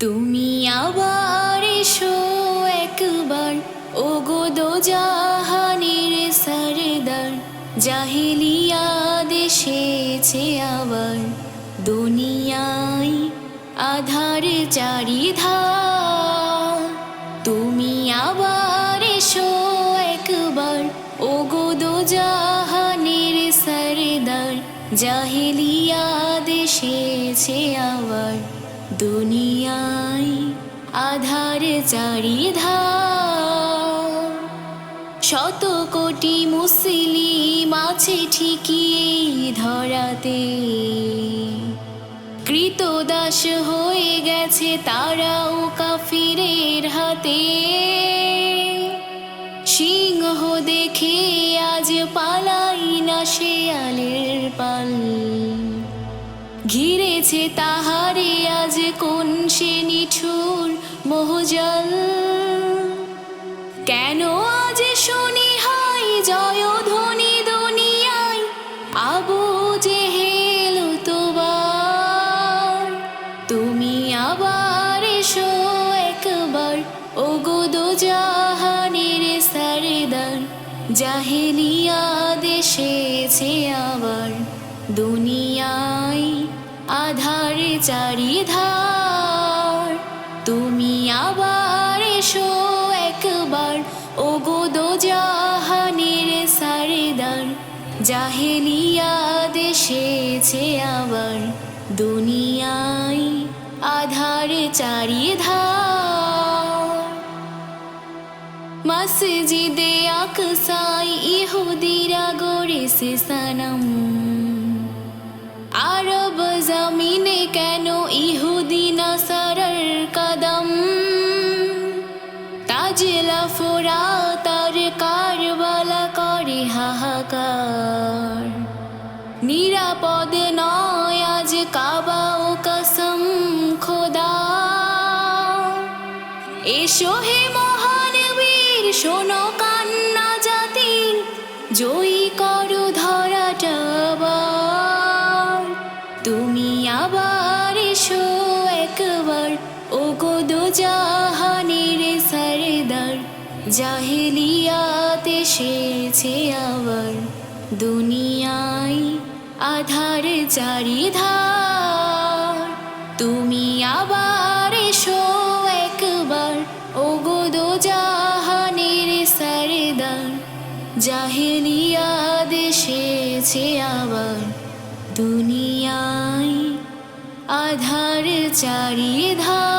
তুমি আবার এসো একবার ও গো দো জাহানের সরদার জাহিলিয়া দেশেছে আবার। দুনিয়ায় আধার চারিধার, তুমি আবার এসো একবার ও গো দো জাহানের সরদার জাহিলিয়া দেশেছে আবার। দুনিয়ায় আধার চারিধার শত কোটি মুসলিম আছে এই ধরাতে। কৃতদাস হয়ে গেছে তারাও কাফিরের হাতে। সিংহ দেখে আজ পালাই না শেয়ালের পাল। ঘিরেছে তাহারে আজ কোন সে নিঠুর মোহজল? কেন আজ শুনি হাই জয় ধ্বনি দুনিয়ায়? আবু যে হেল তোবার তুমি আবার এসো একবার ও গো দো জাহানের সরদার। জাহেলিয়া দেশেছে আবার দুনিয়ায়। আধার চারিধার। তুমি আবার এসো একবার ও গো দো জাহানের সরদার। জাহেলিয়া দেশেছে আবার, দুনিয়ায় আধার চারিধার। মসজিদে আকসাই ইহুদিরা গড়েছে সনম আরব জমিনে কেন ইহুদি নাসারার কদম? তাজলা ফোরা তার কারবালা করে হাহাকার। নিরাপদ নয় আজ কাবা ও কসম খোদা। এসো হে মহান বীর শোনো কান্না জাতির, জয়ী করো আবার এসো একবার। ও গো দো জাহানের সরদার, জাহেলিয়াত এসেছে আবার। দুনিয়ায় আধার চারিধার। তুমি আবার এসো একবার ও গো দো জাহানের সরদার। জাহেলিয়া দেশেছে আবার। দুনিয়ায় আধার চারিধার